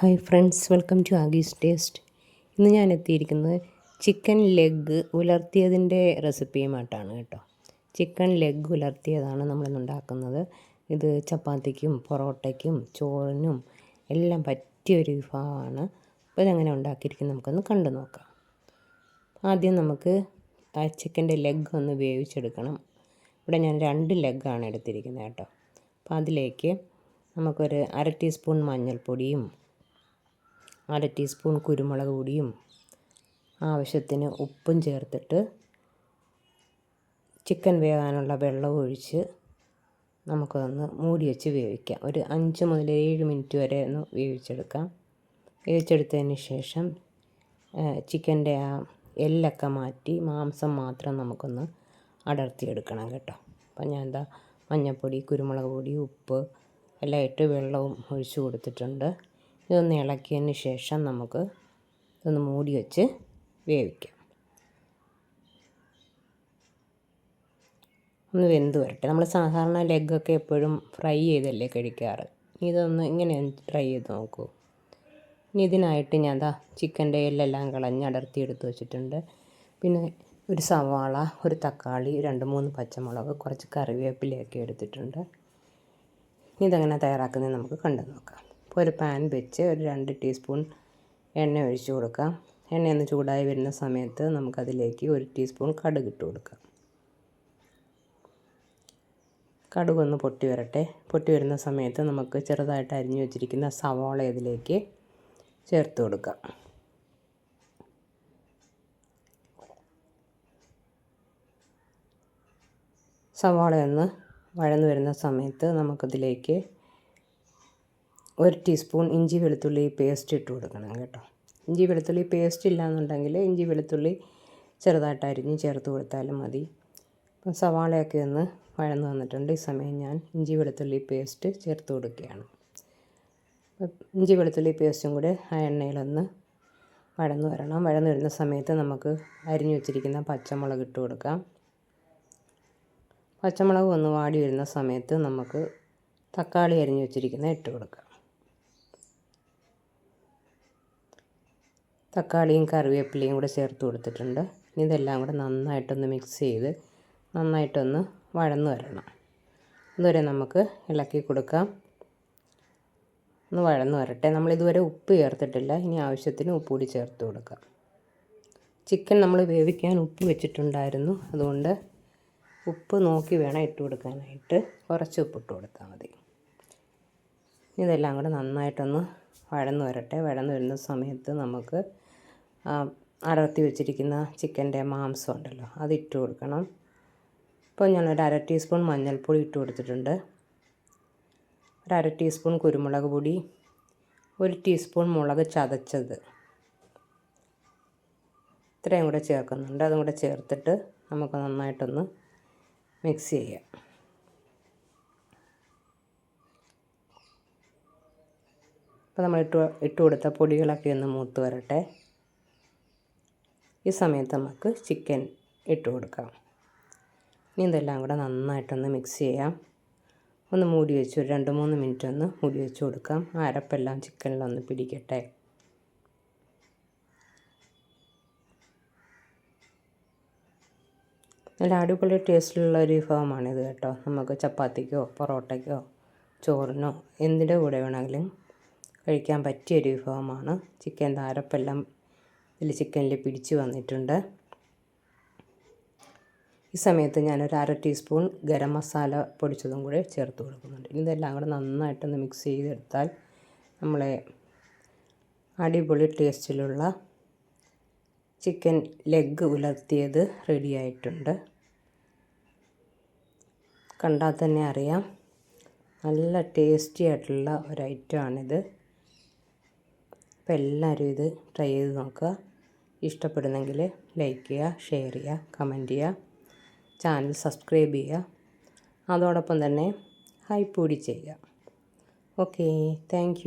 Hi friends welcome to Aagi's taste. ഇന്ന് ഞാൻ എത്തിയിരിക്കുന്നത് ചിക്കൻ ലെഗ് ഉലർത്തിയതിന്റെ റെസിപ്പിയുമായിട്ടാണ് കേട്ടോ. ചിക്കൻ ലെഗ് ഉലർത്തിയതാണ് നമ്മളിന്ന് ഉണ്ടാക്കുന്നത്. ഇത് ചപ്പാത്തിക്കും പൊറോട്ടയ്ക്കും ചോറിനും എല്ലാം പറ്റിയൊരു വിഭവമാണ്. അപ്പോൾ ഇതെങ്ങനെ ഉണ്ടാക്കിയിരിക്കുന്നത് നമുക്കൊന്ന് കണ്ടു നോക്കാം. ആദ്യം നമുക്ക് ആ ചിക്കന്റെ ലെഗ് ഒന്ന് വേവിച്ചെടുക്കണം. ഇവിടെ ഞാൻ രണ്ട് ലെഗാണ് എടുത്തിരിക്കുന്നത് കേട്ടോ. അപ്പോൾ അതിലേക്ക് നമുക്കൊരു അര ടീസ്പൂൺ മഞ്ഞൾപ്പൊടിയും അര ടീസ്പൂൺ കുരുമുളക് പൊടിയും ആവശ്യത്തിന് ഉപ്പും ചേർത്തിട്ട് ചിക്കൻ വേകാനുള്ള വെള്ളം ഒഴിച്ച് നമുക്കതൊന്ന് മൂടി വെച്ച് വേവിക്കാം. ഒരു അഞ്ച് മുതൽ ഏഴ് മിനിറ്റ് വരെ ഒന്ന് വേവിച്ചെടുക്കാം. വേവിച്ചെടുത്തതിന് ശേഷം ചിക്കന്റെ ആ എല്ലൊക്കെ മാറ്റി മാംസം മാത്രം നമുക്കൊന്ന് അടർത്തിയെടുക്കണം കേട്ടോ. അപ്പം ഞാൻ എന്താ മഞ്ഞൾപ്പൊടി കുരുമുളക് പൊടി ഉപ്പ് എല്ലാം ഇട്ട് വെള്ളവും ഒഴിച്ച് കൊടുത്തിട്ടുണ്ട്. ഇതൊന്ന് ഇളക്കിയതിന് ശേഷം നമുക്ക് ഇതൊന്ന് മൂടി വെച്ച് വേവിക്കാം. ഒന്ന് വെന്ത് വരട്ടെ. നമ്മൾ സാധാരണ ലെഗൊക്കെ എപ്പോഴും ഫ്രൈ ചെയ്തല്ലേ കഴിക്കാറ്? ഇതൊന്ന് ഇങ്ങനെ ട്രൈ ചെയ്ത് നോക്കൂ. ഇനി ഇതിനായിട്ട് ഞാൻ ദാ ചിക്കന്റെ എല്ലെല്ലാം കളഞ്ഞ് അടർത്തി എടുത്ത് വെച്ചിട്ടുണ്ട്. പിന്നെ ഒരു സവാള ഒരു തക്കാളി രണ്ട് മൂന്ന് പച്ചമുളക് കുറച്ച് കറിവേപ്പിലയൊക്കെ എടുത്തിട്ടുണ്ട്. ഇതങ്ങനെ തയ്യാറാക്കുന്നത് നമുക്ക് കണ്ടു നോക്കാം. ഇപ്പോൾ ഒരു പാൻ വെച്ച് ഒരു രണ്ട് ടീസ്പൂൺ എണ്ണ ഒഴിച്ച് കൊടുക്കാം. എണ്ണ ഒന്ന് ചൂടായി വരുന്ന സമയത്ത് നമുക്കതിലേക്ക് ഒരു ടീസ്പൂൺ കടുക് ഇട്ട് കൊടുക്കാം. കടുക് ഒന്ന് പൊട്ടി വരട്ടെ. പൊട്ടി വരുന്ന സമയത്ത് നമുക്ക് ചെറുതായിട്ട് അരിഞ്ഞു വെച്ചിരിക്കുന്ന സവാള ഇതിലേക്ക് ചേർത്ത് കൊടുക്കാം. സവാളയൊന്ന് വഴന്നു വരുന്ന സമയത്ത് നമുക്കതിലേക്ക് ഒരു ടീസ്പൂൺ ഇഞ്ചി വെളുത്തുള്ളി പേസ്റ്റ് ഇട്ട് കൊടുക്കണം കേട്ടോ. ഇഞ്ചി വെളുത്തുള്ളി പേസ്റ്റ് ഇല്ലയെന്നുണ്ടെങ്കിൽ ഇഞ്ചി വെളുത്തുള്ളി ചെറുതായിട്ട് അരിഞ്ഞ് ചേർത്ത് കൊടുത്താലും മതി. അപ്പം സവാളയൊക്കെ ഒന്ന് വഴന്ന് വന്നിട്ടുണ്ട്. ഈ സമയം ഞാൻ ഇഞ്ചി വെളുത്തുള്ളി പേസ്റ്റ് ചേർത്ത് കൊടുക്കുകയാണ്. ഇഞ്ചി വെളുത്തുള്ളി പേസ്റ്റും കൂടെ ആ എണ്ണയിലൊന്ന് വഴന്ന് വരണം. വഴന്ന് വരുന്ന സമയത്ത് നമുക്ക് അരിഞ്ഞു വെച്ചിരിക്കുന്ന പച്ചമുളക് ഇട്ട് കൊടുക്കാം. പച്ചമുളക് ഒന്ന് വാടി വരുന്ന സമയത്ത് നമുക്ക് തക്കാളി അരിഞ്ഞു വെച്ചിരിക്കുന്ന ഇട്ട് കൊടുക്കാം. തക്കാളിയും കറിവേപ്പിലയും കൂടെ ചേർത്ത് കൊടുത്തിട്ടുണ്ട്. ഇതെല്ലാം കൂടെ നന്നായിട്ടൊന്ന് മിക്സ് ചെയ്ത് നന്നായിട്ടൊന്ന് വഴന്ന് വരണം. ഇതുവരെ നമുക്ക് ഇളക്കി കൊടുക്കാം. ഒന്ന് വഴന്ന് വരട്ടെ. നമ്മളിതുവരെ ഉപ്പ് ചേർത്തിട്ടില്ല. ഇനി ആവശ്യത്തിന് ഉപ്പ് കൂടി ചേർത്ത് കൊടുക്കാം. ചിക്കൻ നമ്മൾ വേവിക്കാൻ ഉപ്പ് വെച്ചിട്ടുണ്ടായിരുന്നു. അതുകൊണ്ട് ഉപ്പ് നോക്കി വേണം ഇട്ട് കൊടുക്കാനായിട്ട്. കുറച്ച് ഉപ്പ് ഇട്ട് കൊടുത്താൽ മതി. ഇതെല്ലാം കൂടെ നന്നായിട്ടൊന്ന് വഴന്ന് വരട്ടെ. വഴന്ന് വരുന്ന സമയത്ത് നമുക്ക് അടർത്തി വെച്ചിരിക്കുന്ന ചിക്കന്റെ മാംസം ഉണ്ടല്ലോ അത് ഇട്ട് കൊടുക്കണം. ഇപ്പോൾ ഞാനൊരു അര ടീസ്പൂൺ മഞ്ഞൾപ്പൊടി ഇട്ട് കൊടുത്തിട്ടുണ്ട്. ഒരു അര ടീസ്പൂൺ കുരുമുളക് പൊടി ഒരു ടീസ്പൂൺ മുളക് ചതച്ചത്. ഇത്രയും കൂടെ ചേർക്കുന്നുണ്ട്. അതും കൂടെ ചേർത്തിട്ട് നമുക്ക് നന്നായിട്ടൊന്ന് മിക്സ് ചെയ്യാം. അപ്പോൾ നമ്മൾ ഇട്ട് ഇട്ട് കൊടുത്ത പൊടികളൊക്കെ ഒന്ന് മൂത്ത് വരട്ടെ. ഈ സമയത്ത് നമുക്ക് ചിക്കൻ ഇട്ട് കൊടുക്കാം. ഇനി ഇതെല്ലാം കൂടെ നന്നായിട്ടൊന്ന് മിക്സ് ചെയ്യാം. ഒന്ന് മൂടി വെച്ച് ഒരു രണ്ട് മൂന്ന് മിനിറ്റ് ഒന്ന് മൂടി വെച്ച് കൊടുക്കാം. അരപ്പെല്ലാം ചിക്കനിലൊന്ന് പിടിക്കട്ടെ. നല്ല അടിപൊളി ടേസ്റ്റിലുള്ള ഒരു വിഭവമാണിത് കേട്ടോ. നമുക്ക് ചപ്പാത്തിക്കോ പൊറോട്ടയ്ക്കോ ചോറിനോ എന്തിന്റെ കൂടെ വേണമെങ്കിലും കഴിക്കാൻ പറ്റിയ ഒരു വിഭവമാണ്. ചിക്കൻ താരപ്പെല്ലാം ഇതിൽ ചിക്കനിൽ പിടിച്ചു വന്നിട്ടുണ്ട്. ഈ സമയത്ത് ഞാനൊരു അര ടീസ്പൂൺ ഗരം മസാല പൊടിച്ചതും കൂടെ ചേർത്ത് കൊടുക്കുന്നുണ്ട്. ഇതെല്ലാം കൂടെ നന്നായിട്ടൊന്ന് മിക്സ് ചെയ്തെടുത്താൽ നമ്മളെ അടിപൊളി ടേസ്റ്റിലുള്ള ചിക്കൻ ലെഗ് ഉലർത്തിയത് റെഡിയായിട്ടുണ്ട് കണ്ടാൽ തന്നെ അറിയാം. നല്ല ടേസ്റ്റി ആയിട്ടുള്ള ഒരു ഐറ്റമാണിത് അപ്പോൾ എല്ലാവരും ഇത് ട്രൈ ചെയ്ത് നോക്കുക. ഇഷ്ടപ്പെടുന്നെങ്കിൽ ലൈക്ക് ചെയ്യുക ഷെയർ ചെയ്യുക കമന്റ് ചെയ്യുക. ചാനൽ സബ്സ്ക്രൈബ് ചെയ്യുക. അതോടൊപ്പം തന്നെ ഹൈപ്പ് കൂടി ചെയ്യുക. Okay thank